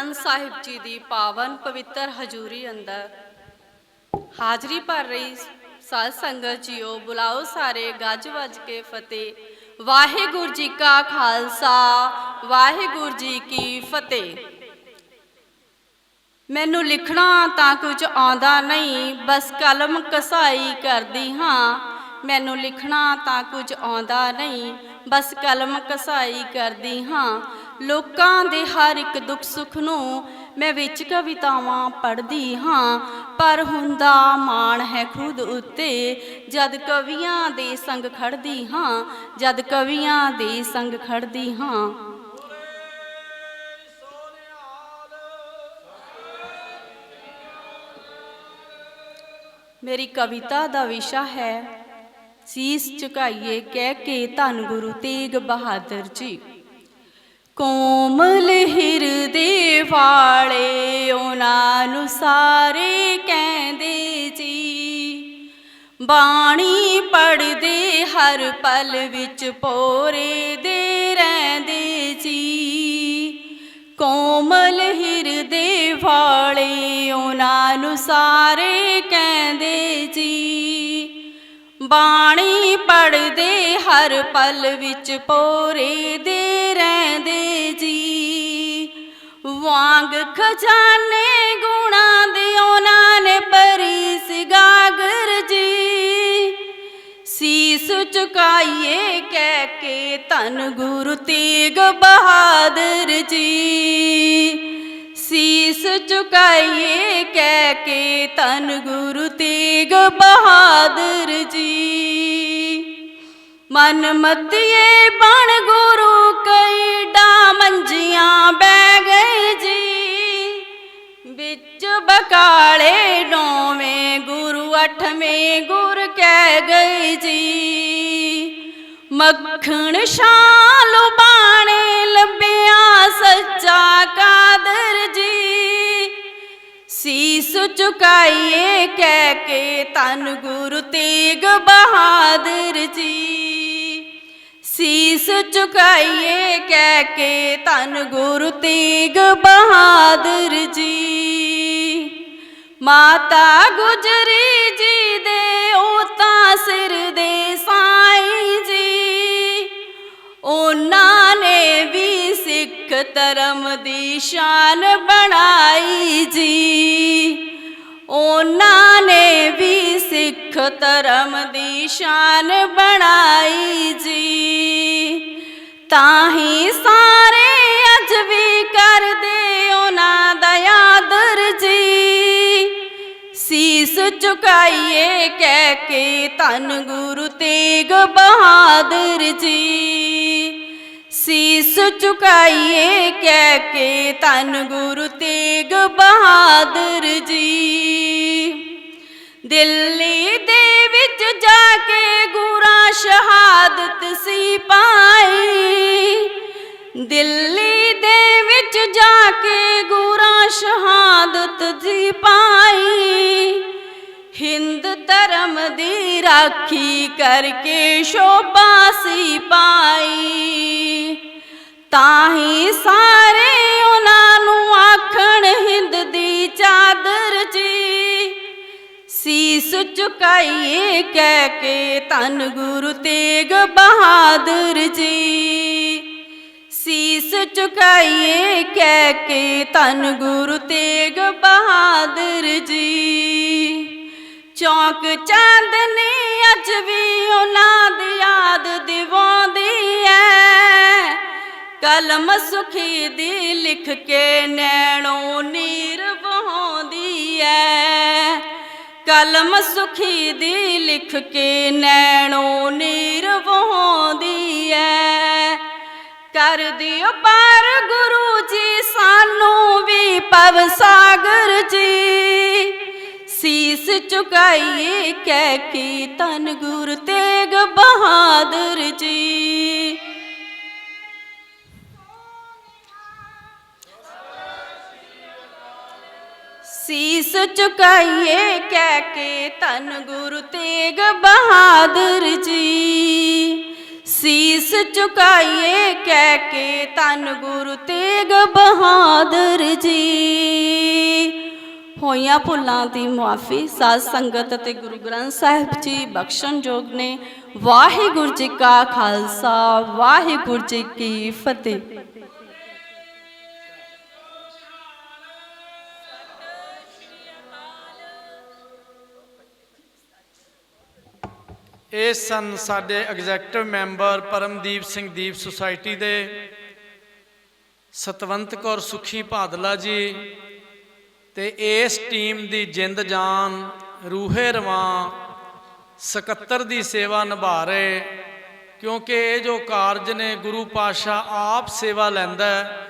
ਗ੍ਰੰਥ ਸਾਹਿਬ ਜੀ ਦੀ ਪਾਵਨ ਪਵਿੱਤਰ ਹਜ਼ੂਰੀ ਅੰਦਰ ਹਾਜ਼ਰੀ ਭਰ ਰਹੀ ਸਾਧ ਸੰਗਤ ਜੀਓ, ਬੁਲਾਓ ਸਾਰੇ ਗੱਜ ਵੱਜ ਕੇ ਫਤਿਹ। ਵਾਹਿਗੁਰੂ ਜੀ ਕਾ ਖਾਲਸਾ, ਵਾਹਿਗੁਰੂ ਜੀ ਕੀ ਫਤਿਹ। ਮੈਨੂੰ ਲਿਖਣਾ ਤਾਂ ਕੁਝ ਆਉਂਦਾ ਨਹੀਂ, ਬਸ ਕਲਮ ਕਸਾਈ ਕਰਦੀ ਹਾਂ। ਮੈਨੂੰ ਲਿਖਣਾ ਤਾਂ ਕੁਝ ਆਉਂਦਾ ਨਹੀਂ, ਬਸ ਕਲਮ ਕਸਾਈ ਕਰਦੀ ਹਾਂ। ਲੋਕਾਂ ਦੇ ਹਰ ਇੱਕ ਦੁੱਖ ਸੁੱਖ ਨੂੰ ਮੈਂ ਵਿੱਚ ਕਵਿਤਾਵਾਂ ਪੜ੍ਹਦੀ ਹਾਂ, ਪਰ ਹੁੰਦਾ ਮਾਣ ਹੈ ਖੁਦ ਉੱਤੇ। ਜਦ ਕਵੀਆਂ ਦੇ ਸੰਗ ਖੜਦੀ ਹਾਂ, ਜਦ ਕਵੀਆਂ ਦੇ ਸੰਗ ਖੜਦੀ ਹਾਂ। ਮੇਰੀ ਕਵਿਤਾ ਦਾ ਵਿਸ਼ਾ ਹੈ, ਸੀਸ ਝੁਕਾਈਏ ਕਹਿ ਕੇ ਧੰਨ ਗੁਰੂ ਤੇਗ ਬਹਾਦਰ ਜੀ। ਕੋਮਲ ਹਿਰਦੇ ਵਾਲੇ, ਉਹਨਾਂ ਨੂੰ ਸਾਰੇ ਕਹਿੰਦੇ ਜੀ। ਬਾਣੀ ਪੜਦੇ ਹਰ ਪਲ ਵਿੱਚ ਪੋਰੇ ਦੇ ਰਹਿੰਦੇ ਜੀ। ਕੋਮਲ ਹਿਰਦੇ ਵਾਲੇ, ਉਹਨਾਂ ਨੂੰ ਸਾਰੇ ਕਹਿੰਦੇ ਜੀ। ਬਾਣੀ ਪੜਦੇ ਹਰ ਪਲ ਵਿੱਚ ਪੋਰੇ ਦੇ ਰਹਿੰਦੇ ਵਾਂਗ ਖਜ਼ਾਨੇ ਗੁਣਾ ਦੇ ਉਹਨਾਂ ਨੇ ਭਰੀ ਸਿਗਾਗਰ ਜੀ। ਸੀਸ ਚੁਕਾਈਏ ਕਹਿ ਕੇ ਧੰਨ ਗੁਰੂ ਤੇਗ ਬਹਾਦਰ ਜੀ। ਸੀਸ ਚੁਕਾਈਏ ਕਹਿ ਕੇ ਧੰਨ ਗੁਰੂ ਤੇਗ ਬਹਾਦਰ ਜੀ। ਮਨ ਮਤਿਏ ਬਣ ਗੁਰੂ ਕਈ ਅਠਵੇਂ ਗੁਰ ਕਹਿ ਗਏ ਜੀ। ਮੱਖਣ ਸ਼ਾਲ ਬਾਣੇ ਲੱਭਿਆ ਸੱਚਾ ਕਾਦਰ ਜੀ। ਸੀਸ ਝੁਕਾਈਏ ਕਹਿ ਕੇ ਤਨ ਗੁਰੂ ਤੇਗ ਬਹਾਦਰ ਜੀ। ਸੀਸ ਝੁਕਾਈਏ ਕਹਿ ਕੇ ਧੰਨ ਗੁਰੂ ਤੇਗ ਬਹਾਦਰ ਜੀ। ਮਾਤਾ ਗੁਜਰੀ ਜੀ ਦੇ, ਉਹ ਤਾਂ ਸਿਰ ਦੇ ਸਾਈਂ ਜੀ। ਉਹਨਾਂ ਨੇ ਵੀ ਸਿੱਖ ਧਰਮ ਦੀ ਸ਼ਾਨ ਬਣਾਈ ਜੀ। ਉਹਨਾਂ ਨੇ ਵੀ ਸਿੱਖ ਧਰਮ ਦੀ ਸ਼ਾਨ ਬਣਾਈ ਜੀ। ਤਾਂ ਹੀ ਸਾਰੇ ਅੱਜ ਵੀ ਕਰਦੇ ਉਹਨਾਂ ਚੁਕਾਈਏ ਕਹਿ ਕੇ ਧੰਨ ਗੁਰੂ ਤੇਗ ਬਹਾਦਰ ਜੀ। ਸੀਸ ਚੁਕਾਈਏ ਕਹਿ ਕੇ ਧੰਨ ਗੁਰੂ ਤੇਗ ਬਹਾਦਰ ਜੀ। ਦਿੱਲੀ ਦੇ ਵਿੱਚ ਜਾ ਕੇ ਗੁਰਾਂ ਸ਼ਹਾਦਤ ਸੀ ਪਾਈ। ਦਿੱਲੀ ਦੇ ਵਿੱਚ ਜਾ ਕੇ ਗੁਰਾਂ ਸ਼ਹਾਦਤ ਜੀ ਪਾਈ। ਹਿੰਦ ਧਰਮ ਦੀ ਰਾਖੀ ਕਰਕੇ ਸ਼ੋਭਾ ਸੀ ਪਾਈ। ਤਾਂ ਹੀ ਸਾਰੇ ਉਹਨਾਂ ਨੂੰ ਆਖਣ ਹਿੰਦ ਦੀ ਚਾਦਰ ਜੀ। ਸੀਸ ਝੁਕਾਈਏ ਕਹਿ ਕੇ ਧੰਨ ਗੁਰੂ ਤੇਗ ਬਹਾਦਰ ਜੀ। ਸੀਸ ਝੁਕਾਈਏ ਕਹਿ ਕੇ ਧੰਨ ਗੁਰੂ ਤੇਗ ਬਹਾਦਰ ਜੀ। ਚੌਂਕ ਚਾਂਦਨੀ ਅੱਜ ਵੀ ਉਹਨਾਂ ਦੀ ਯਾਦ ਦਿਵਾਉਂਦੀ ਐ। ਕਲਮ ਸੁਖੀ ਦੀ ਲਿਖ ਕੇ ਨੈਣੋਂ ਨੀਰ ਵਹਾਉਂਦੀ ਐ। ਕਲਮ ਸੁਖੀ ਦੀ ਲਿਖ ਕੇ ਨੈਣੋਂ ਨੀਰ ਵਹਾਉਂਦੀ ਐ। ਕਰ ਦਿਓ ਪਾਰ ਗੁਰੂ ਜੀ ਸਾਨੂੰ ਵੀ ਪਵ ਸਾਗਰ ਜੀ। ਸੀਸ ਝੁਕਾਈਏ ਕਹਿ ਕੇ ਤਨ ਗੁਰ ਤੇਗ ਬਹਾਦਰ ਜੀ। ਸੀਸ ਚੁਕਾਈਏ ਕਹਿ ਕੇ ਤਨ ਗੁਰੂ ਤੇਗ ਬਹਾਦਰ ਜੀ। ਸੀਸ ਚੁਕਾਈਏ ਕਹਿ ਕੇ ਤਨ ਗੁਰੂ ਤੇਗ ਬਹਾਦਰ ਜੀ। ਹੋਈਆਂ ਭੁੱਲਾਂ ਦੀ ਮੁਆਫੀ ਸਾਧ ਸੰਗਤ ਅਤੇ ਗੁਰੂ ਗ੍ਰੰਥ ਸਾਹਿਬ ਜੀ ਬਖਸ਼ਣਯੋਗ ਨੇ। ਵਾਹਿਗੁਰੂ ਜੀ ਕਾ ਖਾਲਸਾ, ਵਾਹਿਗੁਰੂ ਜੀ ਕੀ ਫਤਿਹ। ਇਹ ਸਨ ਸਾਡੇ executive member Paramdeep Singh Deep society ਦੇ ਸਤਵੰਤ ਕੌਰ ਸੁਖੀ ਭਾਦਲਾ ਜੀ। ਤੇ ਇਸ ਟੀਮ ਦੀ ਜਿੰਦ ਜਾਨ ਰੂਹੇ ਰਵਾਂ, ਸਕੱਤਰ ਦੀ ਸੇਵਾ ਨਿਭਾ ਰਹੇ ਕਿਉਂਕਿ ਇਹ ਜੋ ਕਾਰਜ ਨੇ ਗੁਰੂ ਪਾਸ਼ਾ ਆਪ ਸੇਵਾ ਲੈਂਦਾ